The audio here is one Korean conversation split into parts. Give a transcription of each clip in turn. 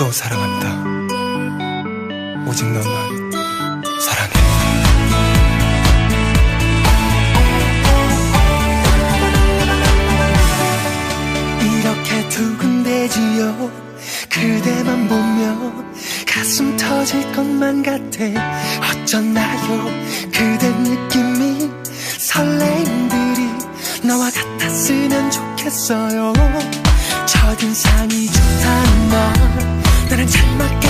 또 사랑한다. 오직 너만 사랑해. 이렇게 두근대지요 그대만 보며 가슴 터질 것만 같아 어쩌나요 그대 느낌이 설레임들이 너와 같았으면 좋겠어요 첫인상이 좋다는 말 것들은 잘 맞게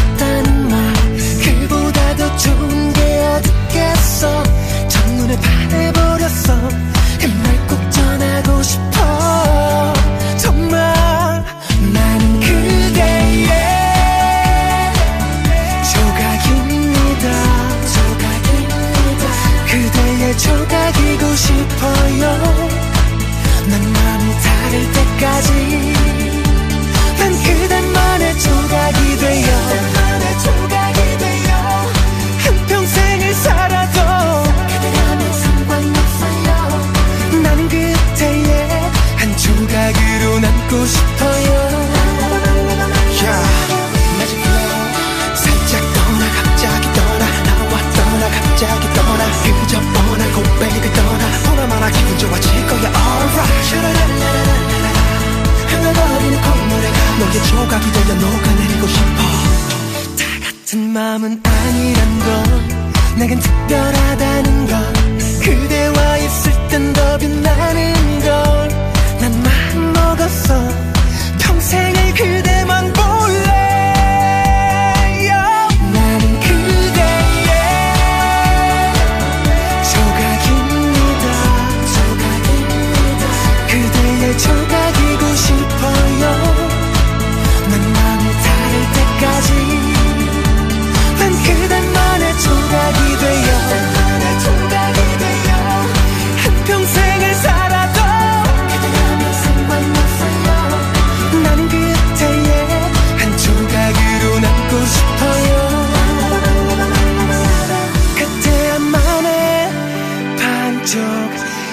같은 마음은 아니란 걸. 내겐 특별하다는 걸.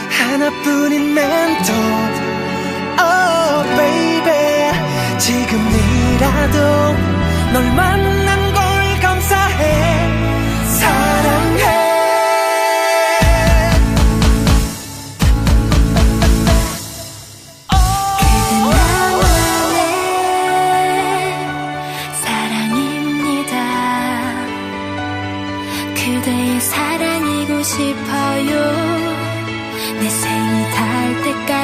하나뿐인 멘토. Oh baby. 지금이라도 널 만난 걸 감사해. 사랑해. Oh. 사랑입니다. 그대의 사랑이고 싶어.